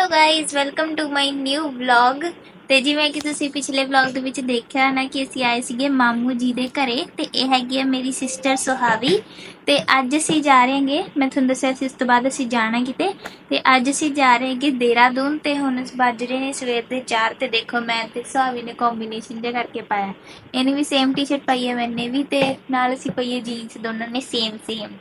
Hello guys welcome to my new vlog ਤੇ ਜਿਵੇਂ ਕਿ ਤੁਸੀਂ ਪਿਛਲੇ ਵਲੌਗ ਦੇ ਵਿੱਚ ਦੇਖਿਆ ਨਾ ਕਿ ਅਸੀਂ ਆਏ ਸੀਗੇ ਮਾਮੂ ਜੀ ਦੇ ਘਰੇ, ਤੇ ਇਹ ਹੈਗੀ ਹੈ ਮੇਰੀ ਸਿਸਟਰ ਸੁਹਾਵੀ। ਤੇ ਅੱਜ ਅਸੀਂ ਜਾ ਰਹੇ ਹਾਂਗੇ, ਮੈਂ ਤੁਹਾਨੂੰ ਦੱਸਿਆ ਸੀ ਇਸ ਤੋਂ ਬਾਅਦ ਅਸੀਂ ਜਾਣਾ ਕਿਤੇ। ਤੇ ਅੱਜ ਅਸੀਂ ਜਾ ਰਹੇ ਹਾਂਗੇ ਦੇਹਰਾਦੂਨ, ਤੇ ਹੁਣ ਵੱਜ ਰਹੇ ਨੇ ਸਵੇਰ ਦੇ 4 ਤੇ ਦੇਖੋ ਮੈਂ ਤੇ ਸੁਹਾਵੀ ਨੇ ਕੰਬੀਨੇਸ਼ਨ ਜਿਹਾ ਕਰਕੇ ਪਾਇਆ। ਇਹਨੇ ਵੀ ਸੇਮ ਟੀ-ਸ਼ਰਟ ਪਾਈ ਹੈ, ਮੈਨੇ ਵੀ, ਤੇ ਨਾਲ ਅਸੀਂ ਪਾਈਏ ਜੀਨਸ ਦੋਨਾਂ ਨੇ ਸੇਮ ਸੇਮ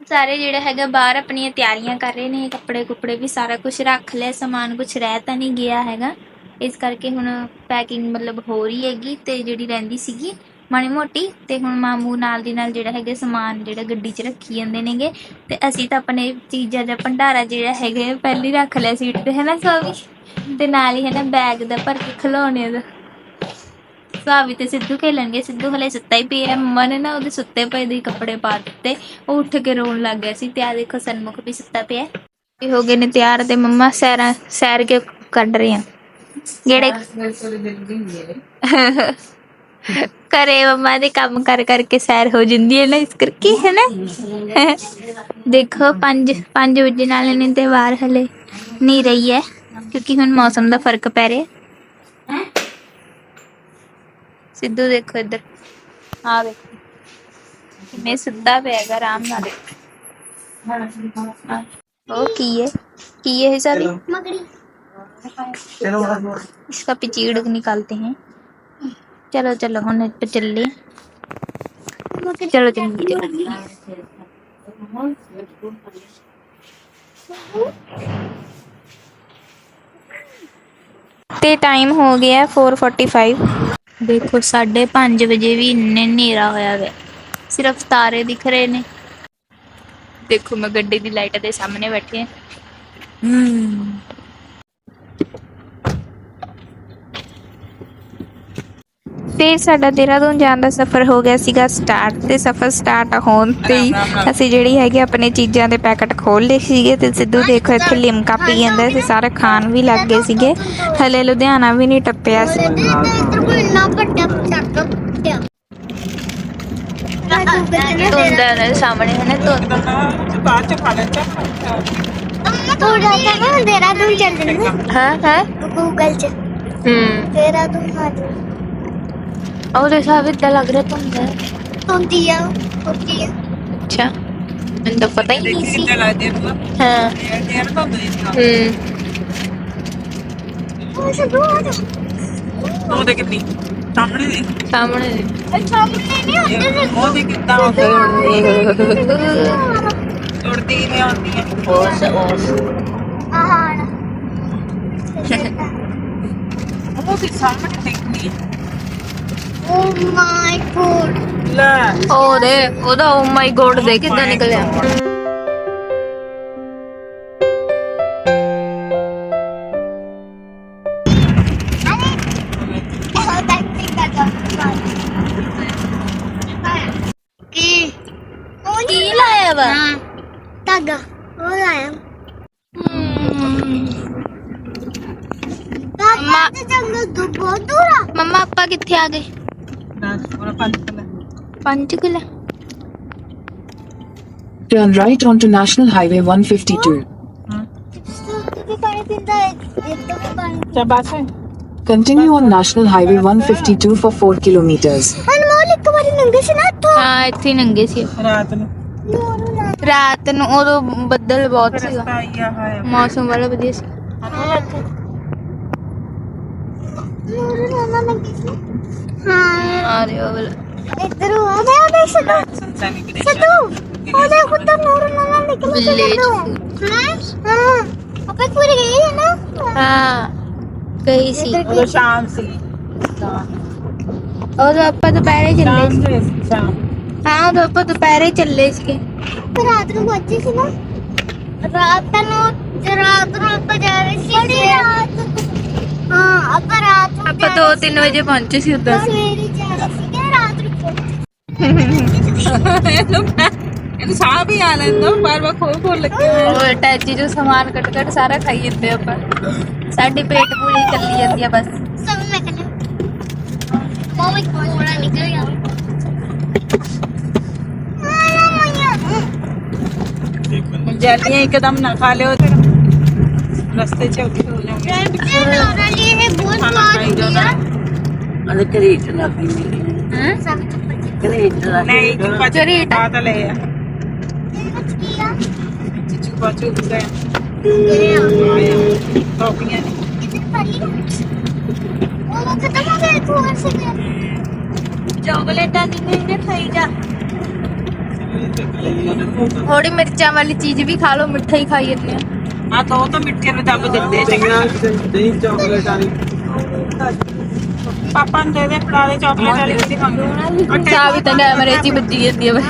ਸਾਰੇ ਜਿਹੜਾ ਹੈਗਾ ਬਾਹਰ ਆਪਣੀਆਂ ਤਿਆਰੀਆਂ ਕਰ ਰਹੇ ਨੇ, ਕੱਪੜੇ ਕੁਪੜੇ ਵੀ ਸਾਰਾ ਕੁਝ ਰੱਖ ਲਿਆ, ਸਮਾਨ ਕੁਝ ਰਹਿ ਤਾਂ ਨਹੀਂ ਗਿਆ ਹੈਗਾ। ਇਸ ਕਰਕੇ ਹੁਣ ਪੈਕਿੰਗ ਮਤਲਬ ਹੋ ਰਹੀ ਹੈਗੀ ਤੇ ਜਿਹੜੀ ਰਹਿੰਦੀ ਸੀਗੀ ਮਾੜੀ ਮੋਟੀ ਤੇ ਹੁਣ ਮਾਮੂ ਨਾਲ ਦੀ ਨਾਲ ਜਿਹੜਾ ਹੈਗਾ ਸਮਾਨ ਜਿਹੜਾ ਗੱਡੀ 'ਚ ਰੱਖੀ ਜਾਂਦੇ ਨੇਗੇ ਤੇ ਅਸੀਂ ਤਾਂ ਆਪਣੇ ਚੀਜ਼ਾਂ ਦਾ ਭੰਡਾਰਾ ਜਿਹੜਾ ਹੈਗਾ ਪਹਿਲੀ ਰੱਖ ਲਿਆ ਸੀਟ ਤੇ ਹੈ ਨਾ ਸਵਾਮੀ ਤੇ ਨਾਲ ਹੀ ਹੈ ਨਾ ਬੈਗ ਦਾ ਭਰ ਕੇ ਖਿਲੌਣੇ ਦਾ। ਸੁਹਾਵੀ ਤੇ ਸਿੱਧੂ ਖੇਲਣਗੇ। ਸਿੱਧੂ ਹਲੇ ਸੁੱਤਾ ਹੀ ਪਿਆ ਮੰਮਾ ਨੇ ਨਾ ਉਹਦੇ ਸੁੱਤੇ ਪਏ ਦੇ ਕੱਪੜੇ ਪਾ ਦਿੱਤੇ। ਉਹ ਉੱਠ ਕੇ ਰੋਣ ਲੱਗ ਗਿਆ ਸੀ ਤੇ ਆ ਦੇਖੋ ਸਨਮੁਖ ਵੀ ਸੁੱਤਾ ਪਿਆ ਇਹ ਹੋ ਗਏ ਨੇ ਤਿਆਰ ਤੇ ਮੰਮਾ ਸੈਰਾਂ ਸੈਰ ਕੇ ਕੱਢ ਰਹੇ ਆ। ਜਿਹੜੇ ਕਰੇ ਮੰਮਾ ਦੇ ਕੰਮ ਕਰ ਕਰਕੇ ਸੈਰ ਹੋ ਜਾਂਦੀ ਹੈ ਨਾ ਇਸ ਕਰਕੇ ਹੈ ਨਾ? ਦੇਖੋ 5 5 ਵਜੇ ਨਾਲ ਨੇ ਤੇ ਵਾਰ ਹਲੇ ਨਹੀਂ ਰਹੀ ਹੈ ਕਿਉਂਕਿ ਹੁਣ ਮੌਸਮ ਦਾ ਫ਼ਰਕ ਪੈ ਰਿਹਾ। ਸਿੱਧੂ सिद्धू देखो इधर। हाँ देखो। मैं सिद्धा पे है आराम ना देख ओ किए। किए है सारी इसका पिचीड़ निकालते हैं। चलो चलो हम पे चल ले। चलो चलो टाइम हो गया फोर फोर्टी फाइव। ਦੇਖੋ 5:30 ਵਜੇ ਵੀ ਇੰਨੇ ਹਨੇਰਾ ਹੋਇਆ ਵੇ। ਸਿਰਫ ਤਾਰੇ ਦਿਖ ਰਹੇ ਨੇ। ਦੇਖੋ ਮੈਂ ਗੱਡੀ ਦੀ ਲਾਈਟ ਦੇ ਸਾਹਮਣੇ ਬੈਠੀ ਹਾਂ। ਹਮ ਤੇ ਸਾਡਾ ਦੇਹਰਾਦੂਨ ਜਾਣ ਦਾ ਸਫ਼ਰ ਹੋ ਗਿਆ ਸੀਗਾ ਸਟਾਰਟ ਤੇ ਸਫ਼ਰ ਸਟਾਰਟ ਹੋਣ ਤੇ ਅਸੀਂ ਜਿਹੜੀ ਹੈਗੀ ਆਪਣੇ ਚੀਜ਼ਾਂ ਦੇ ਪੈਕਟ ਖੋਲ ਲਏ ਸੀਗੇ ਤੇ ਸਿੱਧੂ ਦੇਖੋ ਇੱਥੇ ਲਿਮਕਾ ਪੀ ਜਾਂਦਾ ਸੀ ਸਾਰਾ ਖਾਣ ਵੀ ਲੱਗ ਗਏ ਸੀਗੇ। ਹਲੇ ਲੁਧਿਆਣਾ ਵੀ ਨਹੀਂ ਟੱਪਿਆ ਸੀ। ਹਾਂ ਹਾਂ? ਗੂਗਲ ਚ। ਹੂੰ। ਦੇਹਰਾਦੂਨ ਆ ਜਾ। ਉਹਦੇ ਹਿਸਾਬ ਇਦਾਂ ਲੱਗ ਰਿਹਾ ਧੁੰਦ ਹੈ होती है होती है ਅੱਛਾ ਮੈਨੂੰ ਤਾਂ ਪਤਾ ਹੀ ਨਹੀਂ ਸੀ ਕਿੰਨੇ ਲੱਗਦੇ ਨੂੰ ਹਾਂ ਇਹ ਯਾਰ ਤਾਂ ਦੇ ਹੂੰ ओ सब आ जाओ ਉਹ ਦੇ ਕਿੰਨੀ ਸਾਹਮਣੇ ਦੇ ਸਾਹਮਣੇ सामने नहीं आते थे ਉਹ ਦੇ ਕਿੱਦਾਂ ਉੜਦੀ ਨਹੀਂ ਆਉਂਦੀ ਹੈ ਉਸ ਉਸ हाँ ਉਹ ਦੇ ਸਾਹਮਣੇ ਦੇਖਦੀ ਓ ਮਾਈ ਗੋਡ ਲੈ। ਉਹ ਦੇ ਉਹਦਾ ਓ ਮਾਈ ਗੋਡ ਦੇ ਕਿੱਦਾਂ oh ਨਿਕਲਿਆ? ਕੀ? ਕੀ? ਲਾਇਆ ਵਾ? ਧਾਗਾ ਉਹ ਲਾਇਆ। ਧਾਗਾ ਤੇ ਜੰਗਲ ਤੋਂ ਬਹੁਤ ਦੂਰ ਆ। ਮੰਮਾ ਆਪਾਂ ਕਿੱਥੇ ਆ ਗਏ? Panchkula. Turn right onto National Highway 152. Continue on National Highway 152 for 4 kilometers. ਹਾਂ ਇੱਥੇ ਨੰਗੇ ਸੀ ਰਾਤ ਨੂੰ ਰਾਤ ਨੂੰ ਉਦੋਂ ਬੱਦਲ ਬਹੁਤ ਸੀਗਾ ਮੌਸਮ ਵਾਲਾ ਵਧੀਆ ਸੀ ਉੱਧਰ ਨੂਰੂ ਨਾ ਨਿਕਲ ਕੇ Village ਹਾਂ ਹਾਂ ਆਪਾਂ ਦੁਪਹਿਰੇ ਚੱਲੇ ਸ਼ਾਮ ਹਾਂ ਉਦੋਂ ਆਪਾਂ ਦੁਪਹਿਰੇ ਚੱਲੇ ਸੀਗੇ ਰਾਤ ਨੂੰ ਪਹੁੰਚੇ ਸੀ ਨਾ ਰਾਤ ਨੂੰ ਰਾਤ ਨੂੰ ਆਪਾਂ ਜਾ ਰਹੇ ਸੀ ਰਾਤ ਹਾਂ ਆਪਾਂ ਰਾਤ ਨੂੰ ਆਪਾਂ 2-3 ਵਜੇ ਪਹੁੰਚੇ ਸੀ ਉਧਰ। ਸਵੇਰੇ ਜਾਣਾ ਸੀਗਾ ਰਾਤ ਨੂੰ ਪਹੁੰਚੇ ਇਹਨੂੰ ਸਾਹ ਵੀ ਆ ਲੈਂਦਾ ਬਾਰ ਬਾਰ ਖੋਲ ਖੋਲ ਲੱਗੇ ਹੋਏ ਟੈਚੀ ਜੋ ਸਮਾਨ ਕੱਟ ਕੱਟ ਸਾਰਾ ਖਾਈ ਜਾਂਦੇ ਆਪਾਂ। ਸਾਡੀ ਪੇਟ ਪੂਰੀ ਕੱਲੀ ਜਾਂਦੀ ਆ ਬਸ। ਸਭ ਮੈਂ ਕਹਿੰਦਾ ਮਮੀ ਕੋੜਾ ਨਿਕਲ ਗਿਆ ਜਾਲੀਆਂ ਇੱਕਦਮ ਨਾ ਖਾ ਲਿਓ ਰਸਤੇ 'ਚ ਔਖੇ ਹੋ ਜਾਓਗੇ। ਮਤਲਬ ਕਰੀਟ ਨਾ ਪੀ ਹੂੰ? ਕਰੀਟ ਨਾ ਨਹੀਂ ਚੁੱਪਾ ਚਰੀਟ ਆ ਤਾਂ ਲੈ ਆ। ਚੁੱਪਾ ਚੁੱਪ ਗਏ ਟੋਪੀਆਂ ਉਹ ਖਤਮ ਹੋ ਗਏ ਕੋਰ ਸੇ ਚੌਕਲੇਟਾਂ ਦੀ ਮਿਹਨੇ ਖਾਈ ਜਾ। ਥੋੜੀ ਮਿਰਚਾਂ ਵਾਲੀ ਚੀਜ਼ ਵੀ ਖਾ ਲਓ ਮਿੱਠਾ ਹੀ ਖਾਈ ਜਾਂਦੇ ਆ। ਆ ਤਾਂ ਉਹ ਤਾਂ ਮਿੱਠੇ ਨੂੰ ਦੱਬ ਦਿੰਦੇ ਆ। ਚੰਗਾ ਦਹੀਂ ਚੌਕਲੇਟ ਵਾਲੀ। ਪਾਪਾ ਨੂੰ ਦੇ ਦੇ ਫੜਾ ਦੇ ਚਾਕਲੇਟ ਵਾਲੀ ਉਹਦੀ ਮੰਗ ਚਾਹ ਵੀ ਤਾਂ ਹੀ ਵੱਜੀ ਜਾਂਦੀ ਆ ਬਈ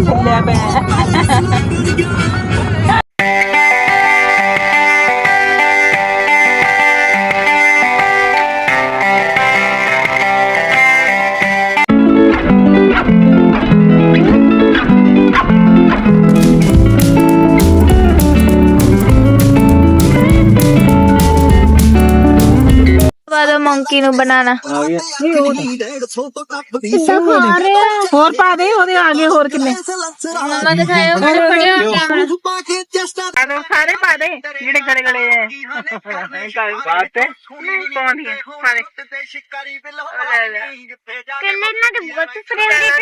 ਚੱਲਿਆ ਪਿਆ। ਮੰਕੀ ਨੂੰ ਬਣਾਣਾ ਆ ਗਿਆ ਕਿੱਦਾਂ ਖਾ ਰਿਹਾ। ਹੋਰ ਪਾ ਦੇ ਉਹਦੇ ਆ ਗਏ ਹੋਰ ਕਿੰਨੇ? ਮਮਾ ਦਿਖਾਇਓ ਮੇਰੇ ਪੜਿਆ ਕੈਮਰਾ ਅਰੇ ਸਾਰੇ ਪਾ ਦੇ ਜਿਹੜੇ ਗਲੇ ਗਲੇ ਐ ਬਾਤ ਹੈ ਕੌਣ ਹੈ ਸਾਰੇ ਲੈ ਲੈ। ਕਿੰਨੇ ਨਾ ਦੇ ਬਹੁਤ ਫਰੇਮ ਦੇ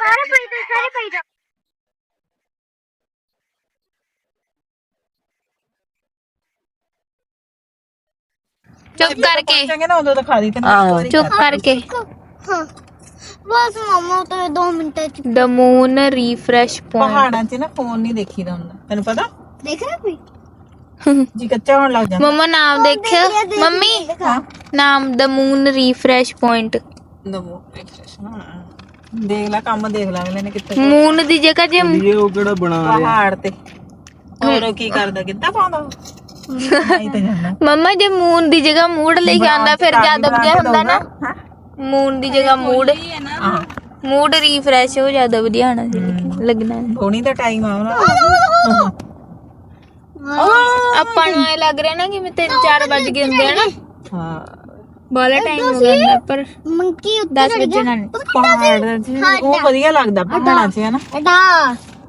ਸਾਰੇ ਪਈ ਦੇ ਸਾਰੇ ਪਈ ਦੇ। ਚੁੱਪ ਕਰਕੇ। ਪਹੁੰਚਾਂਗੇ ਨਾ ਉਦੋਂ ਦਿਖਾ ਦੀ ਤੈਨੂੰ ਆਹੋ। ਚੁੱਪ ਕਰਕੇ। ਹਾਂ। ਬਸ ਮਮਾ ਤਾਂ 2 ਮਿੰਟਾਂ ਚ ਦ ਮੂਨ ਰੀਫਰੈਸ਼ ਪੁਆਇੰਟ ਪਹਾੜਾਂ 'ਚ ਨਾ ਫੋਨ ਨਹੀਂ ਦੇਖੀਦਾ ਹੁੰਦਾ। ਤੈਨੂੰ ਪਤਾ? ਦੇਖ ਰਿਹਾ ਕੋਈ? ਜੀ ਕੱਚਾ ਹੋਣ ਲੱਗ ਜਾਂਦਾ। ਮਮਾ ਨਾਮ ਦੇਖ ਮੰਮੀ ਨਾਮ ਦ ਮੂਨ ਰੀਫਰੈਸ਼ ਪੁਆਇੰਟ ਨਮੋ ਦੇਖ ਲੈ ਕੰਮ ਦੇਖ ਲੈ ਅਗਲੇ ਨੇ ਕਿੱਥੇ ਮੂਨ ਦੀ ਜਗ੍ਹਾ ਜੇ ਇਹ ਉਹ ਕਿਹੜਾ ਬਣਾ ਰਿਹਾ? ਪਹਾੜ ਤੇ। ਹੋਰ ਉਹ ਕੀ ਕਰਦਾ? ਕਿੱਦਾਂ ਪਾਉਂਦਾ ਉਹ? ਨਹੀਂ ਤਾਂ ਜਾਂਦਾ ਮੰਮਾ ਜੇ ਮੂਨ ਦੀ ਜਗ੍ਹਾ ਮੂਡ ਲੈ ਕੇ ਆਂਦਾ ਫਿਰ ਜਦ ਵਧੀਆ ਹੁੰਦਾ ਨਾ। ਮੂਨ ਦੀ ਜਗ੍ਹਾ ਮੂਡ ਹਾਂ ਮੂਡ ਰੀਫਰੈਸ਼ ਹੋ ਜਾਂਦਾ ਵਧੀਆ ਹੋਣਾ ਸੀ ਲੇਕਿਨ ਲੱਗਣਾ ਨਹੀਂ। ਹੋਣੀ ਤਾਂ ਟਾਈਮ ਆ ਉਹਨਾਂ ਦਾ ਆਪਾਂ ਨੂੰ ਐ ਲੱਗ ਰਿਹਾ ਨਾ ਕਿ ਮੈਂ 3-4 ਵੱਜ ਗਏ ਹੁੰਦੇ ਆ ਨਾ। ਹਾਂ। ਬਾਲਾ ਟਾਈਮ ਹੋ ਗਿਆ ਹੁੰਦਾ ਪਰ ਮੰਕੀ ਉੱਤੇ 10 ਵਜੇ ਨਾਲ। ਪਹਾੜ ਦਾ ਜੀ ਉਹ ਵਧੀਆ ਲੱਗਦਾ ਪਹਾੜਾਂ 'ਚ ਹੈ ਨਾ। ਅਡਾ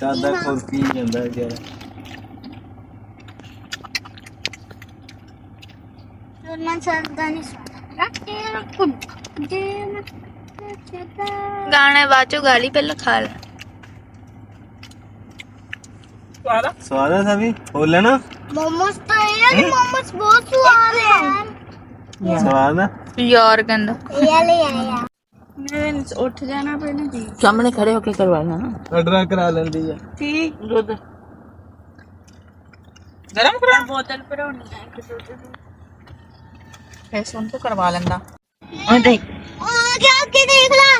ਦਾਦਾ ਕੋਲ ਪੀ ਜਾਂਦਾ ਵਿਚਾਰਾ ਉਹਨਾਂ ਗਾਣੇ ਬਾਚੋ ਗਾਲੀ ਪਹਿਲਾਂ ਖਾ ਲੈ। ਸਵਾਦ ਸਵਾਦਾ ਸਾਬੀ? ਹੋਲ ਲੈਣਾ। ਮੋਮੋਸ ਤਾਂ ਯਾਰ ਮੋਮੋਸ ਬਹੁਤ ਸਵਾਦ ਹੈ ਸਵਾਦ ਆ? ਯਾਰ ਕਹਿੰਦਾ। ਇਹ ਲੈ ਆਇਆ। ਮੇਰੇ ਨੂੰ ਉੱਠ ਜਾਣਾ ਪੈਣਾ ਜੀ। ਸਾਹਮਣੇ ਖੜੇ ਹੋ ਕੇ ਕਰਵਾਉਣਾ ਨਾ। ਆਰਡਰ ਕਰਾ ਲੈਂਦੀ ਆ। ਠੀਕ। ਦੁੱਧ। ਗਰਮ ਕਰਾਂ। ਬੋਤਲ ਭਰਾਉਣੀ ਹੈ ਇੱਕ ਦੁੱਧ ਦੀ। ਫੇਸ ਉਹਨੂੰ ਕਰਵਾ ਲੈਂਦਾ। ਉਹ ਦੇਖ। ਆ ਗਿਆ ਕਿ ਦੇਖ ਲਾ।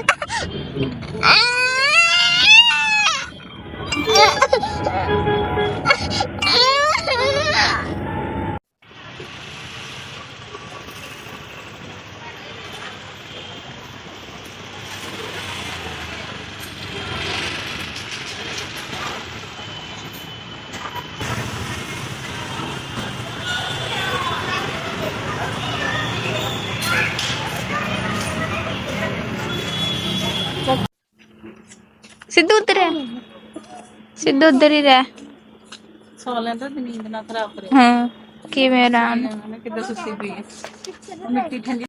ਸਿੱਧੂ ਉੱਧਰ ਰਹਿ ਸਿੱਧੂ ਉੱਧਰ ਹੀ ਰਹਿ ਸੌ ਲੈਂਦਾ ਤੇ ਨੀਂਦ ਨਾ ਖਰਾਬ ਕਰੇ ਹਾਂ ਕਿਵੇਂ ਆਰਾਮ ਮੈਂ ਕਿੱਦਾਂ ਸੁੱਤੀ ਪਈ ਹੈ ਮਿੱਟੀ ਠੰਡੀ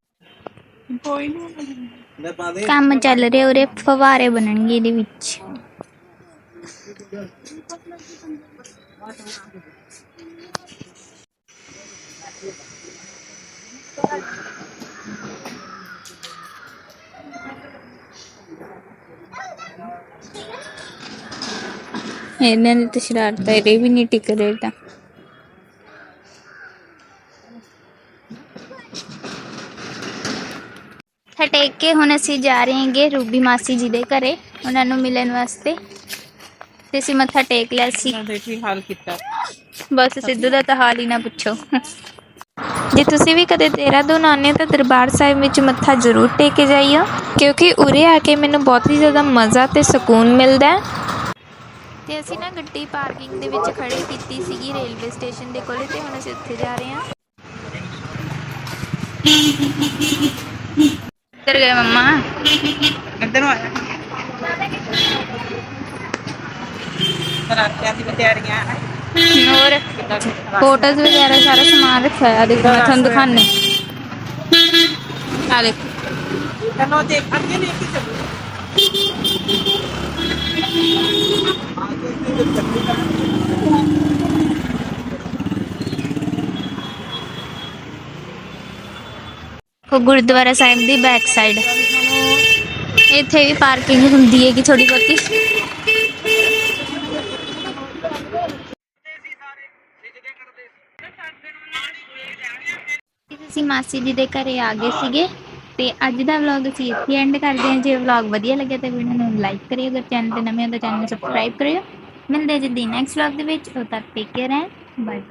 ਕੋਈ ਨਹੀਂ ਲੈ ਪਾ ਦੇ ਕੰਮ ਚੱਲ ਰਿਹਾ ਉਰੇ ਫਵਾਰੇ ਬਣਨਗੇ ਇਹਦੇ ਵਿੱਚ ਇਹਨਾਂ ਨੇ ਤਾਂ ਸ਼ਰਾਰਤਾਂ ਇਹ ਵੀ ਨਹੀਂ ਟਿਕ ਰਹੇ ਤਾਂ ਹਟੇਕ ਕੇ ਹੁਣ ਅਸੀਂ ਜਾ ਰਹੇ ਹਾਂਗੇ ਰੂਬੀ ਮਾਸੀ ਜੀ ਦੇ ਘਰੇ। ਉਹਨਾਂ ਨੂੰ ਮਿਲਣ ਵਾਸਤੇ। ਤੇ ਅਸੀਂ ਮੱਥਾ ਟੇਕ ਲਿਆ ਸੀ। ਦੇਖੀ ਹਾਲ ਕੀਤਾ? ਬਸ ਸਿੱਧੂ ਦਾ ਤਾਂ ਹਾਲ ਹੀ ਨਾ ਪੁੱਛੋ। ਜੇ ਤੁਸੀਂ ਵੀ ਕਦੇ ਦੇਹਰਾਦੂਨ ਆਨੇ ਤਾਂ ਦਰਬਾਰ ਸਾਹਿਬ ਵਿੱਚ ਮੱਥਾ ਜ਼ਰੂਰ ਟੇਕ ਕੇ ਜਾਈਓ। ਕਿਉਂਕਿ ਉਰੇ ਆ ਕੇ ਮੈਨੂੰ ਬਹੁਤ ਹੀ ਜ਼ਿਆਦਾ ਮਜ਼ਾ ਤੇ ਸਕੂਨ ਮਿਲਦਾ ਹੈ। ਤੇ ਅਸੀਂ ਨਾ ਗੱਡੀ ਪਾਰਕਿੰਗ ਦੇ ਵਿੱਚ ਖੜੀ ਕੀਤੀ ਸੀਗੀ ਰੇਲਵੇ ਸਟੇਸ਼ਨ ਦੇ ਕੋਲੇ ਤੇ ਹੁਣ ਅਸੀਂ ਉੱਥੇ ਜਾ ਰਹੇ ਹਾਂ। ਕਿੱਧਰ ਗਏ ਮੰਮਾ। ਇੱਧਰ ਆ ਰਾਤਿਆਂ ਦੀ ਤਿਆਰੀਆਂ ਹੋਰ ਫੋਟੋਜ਼ ਵਗੈਰਾ ਸਾਰਾ ਸਮਾਨ ਰੱਖਿਆ ਹੋਇਆ ਦੇਖੋ ਮੈਂ ਤੁਹਾਨੂੰ ਦਿਖਾਣੇ ਆ ਦੇਖੋ। ਚਲੋ ਦੇਖ ਅੱਗੇ ਲੈ ਕੇ ਚੱਲੋ। ਗੁਰਦੁਆਰਾ ਸਾਹਿਬ ਦੀ ਬੈਕ ਸਾਈਡ ਇੱਥੇ ਵੀ ਪਾਰਕਿੰਗ ਹੁੰਦੀ ਹੈ ਕਿ ਥੋੜੀ ਬਹੁਤੀ ਅਸੀਂ ਮਾਸੀ ਜੀ ਦੇ ਘਰੇ ਆ ਗਏ ਸੀਗੇ ਤੇ ਅੱਜ ਦਾ ਵਲੌਗ ਅਸੀਂ ਇੱਥੇ ਐਂਡ ਕਰਦੇ ਹਾਂ। ਜੇ ਵਲੌਗ ਵਧੀਆ ਲੱਗਿਆ ਤਾਂ ਵੀਡੀਓ ਨੂੰ ਲਾਈਕ ਕਰਿਓ। ਅਗਰ ਚੈਨਲ ਤੇ ਨਵੇਂ ਹੋ ਤਾਂ ਚੈਨਲ ਨੂੰ ਸਬਸਕ੍ਰਾਈਬ ਕਰਿਓ। ਮਿਲਦੇ ਹਾਂ ਜੀ ਨੈਕਸਟ ਵਲੌਗ ਦੇ ਵਿੱਚ। ਉਦੋਂ ਤੱਕ ਟੇਕ ਕੇਅਰ ਐਂਡ ਬਾਏ